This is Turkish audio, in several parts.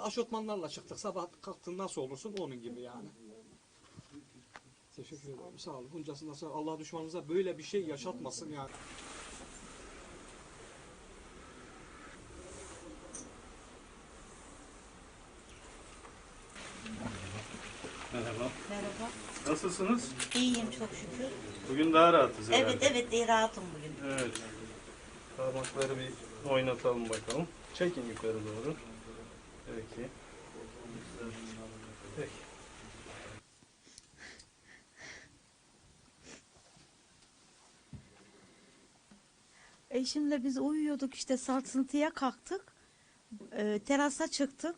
aşortmanlarla çıktık. Sabah kalktın nasıl olursun onun gibi yani. Teşekkür ederim. Sağ olun. Buncasından sağ Allah düşmanınıza böyle bir şey yaşatmasın yani. Merhaba. Merhaba. Nasılsınız? İyiyim çok şükür. Bugün daha rahatız herhalde. Evet evet iyi rahatım bugün. Evet. Parmakları bir oynatalım bakalım. Çekin yukarı doğru. Peki. Eşimle biz uyuyorduk işte sarsıntıya kalktık. Ee, terasa çıktık.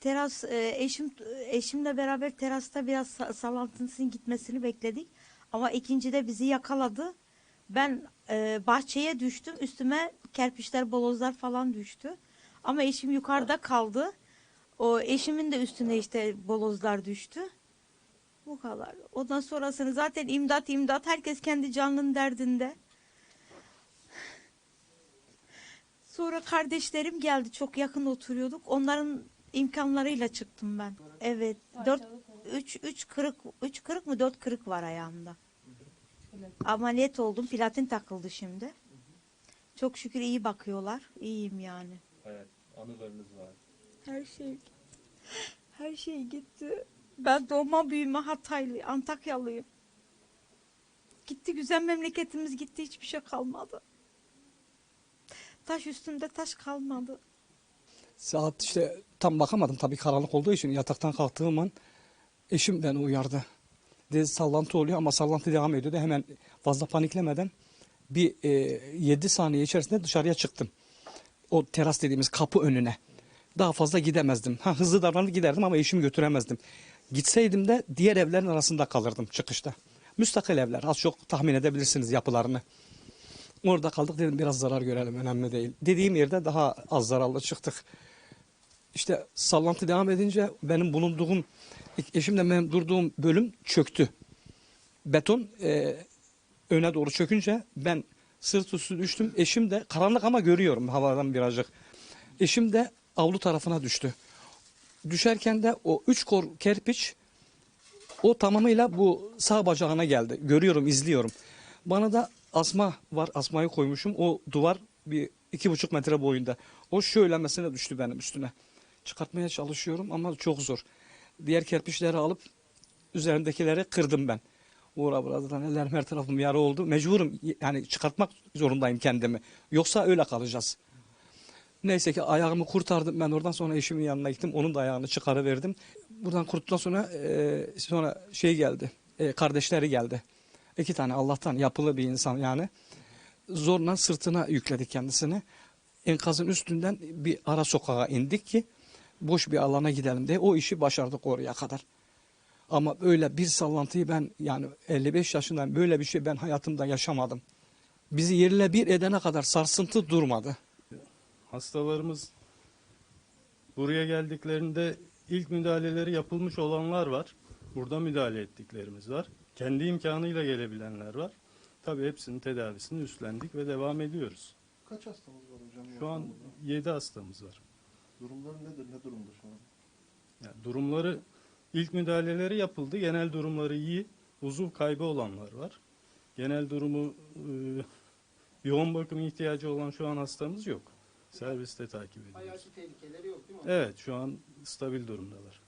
Teras e, eşim eşimle beraber terasta biraz sa- sallantısının gitmesini bekledik. Ama ikincide bizi yakaladı. Ben e, bahçeye düştüm. Üstüme kerpiçler, bolozlar falan düştü. Ama eşim yukarıda kaldı. O eşimin de üstüne işte bolozlar düştü. Bu kadar. Ondan sonrasını zaten imdat imdat herkes kendi canının derdinde. Sonra kardeşlerim geldi. Çok yakın oturuyorduk. Onların imkanlarıyla çıktım ben. Evet. Dört, üç, üç kırık, üç kırık mı dört kırık var ayağımda. Ameliyat oldum. Platin takıldı şimdi. Çok şükür iyi bakıyorlar. İyiyim yani. Evet. Anılarınız var. Her şey her şey gitti. Ben doğma büyüme Hataylı, Antakyalıyım. Gitti güzel memleketimiz gitti hiçbir şey kalmadı. Taş üstünde taş kalmadı. Saat işte tam bakamadım tabii karanlık olduğu için yataktan kalktığım an eşim beni uyardı. Dedi sallantı oluyor ama sallantı devam ediyordu. Hemen fazla paniklemeden bir e, 7 saniye içerisinde dışarıya çıktım. O teras dediğimiz kapı önüne. Daha fazla gidemezdim. Ha, hızlı davranıp giderdim ama eşimi götüremezdim. Gitseydim de diğer evlerin arasında kalırdım çıkışta. Müstakil evler az çok tahmin edebilirsiniz yapılarını. Orada kaldık dedim biraz zarar görelim önemli değil. Dediğim yerde daha az zararlı çıktık. İşte sallantı devam edince benim bulunduğum eşimle benim durduğum bölüm çöktü. Beton e, öne doğru çökünce ben sırt üstü düştüm. Eşim de karanlık ama görüyorum havadan birazcık. Eşim de avlu tarafına düştü. Düşerken de o üç kor kerpiç o tamamıyla bu sağ bacağına geldi. Görüyorum, izliyorum. Bana da asma var. Asmayı koymuşum. O duvar bir iki buçuk metre boyunda. O şöyle mesela düştü benim üstüne. Çıkartmaya çalışıyorum ama çok zor. Diğer kerpiçleri alıp üzerindekileri kırdım ben. Uğra buradan ellerim her tarafım yara oldu. Mecburum yani çıkartmak zorundayım kendimi. Yoksa öyle kalacağız. Neyse ki ayağımı kurtardım. Ben oradan sonra eşimin yanına gittim. Onun da ayağını çıkarıverdim. Buradan kurtuldan sonra e, sonra şey geldi. E, kardeşleri geldi. İki tane Allah'tan yapılı bir insan yani. Zorla sırtına yükledik kendisini. Enkazın üstünden bir ara sokağa indik ki boş bir alana gidelim diye o işi başardık oraya kadar. Ama böyle bir sallantıyı ben yani 55 yaşındayım böyle bir şey ben hayatımda yaşamadım. Bizi yerle bir edene kadar sarsıntı durmadı. Hastalarımız buraya geldiklerinde ilk müdahaleleri yapılmış olanlar var. Burada müdahale ettiklerimiz var. Kendi imkanıyla gelebilenler var. Tabii hepsinin tedavisini üstlendik ve devam ediyoruz. Kaç hastamız var hocam? Şu an ortamda? 7 hastamız var. Durumları nedir? Ne durumda şu an? Yani durumları ilk müdahaleleri yapıldı. Genel durumları iyi. Uzuv kaybı olanlar var. Genel durumu e, yoğun bakım ihtiyacı olan şu an hastamız yok. Serviste takip ediyoruz. Hayati tehlikeleri yok değil mi? Evet şu an stabil durumdalar.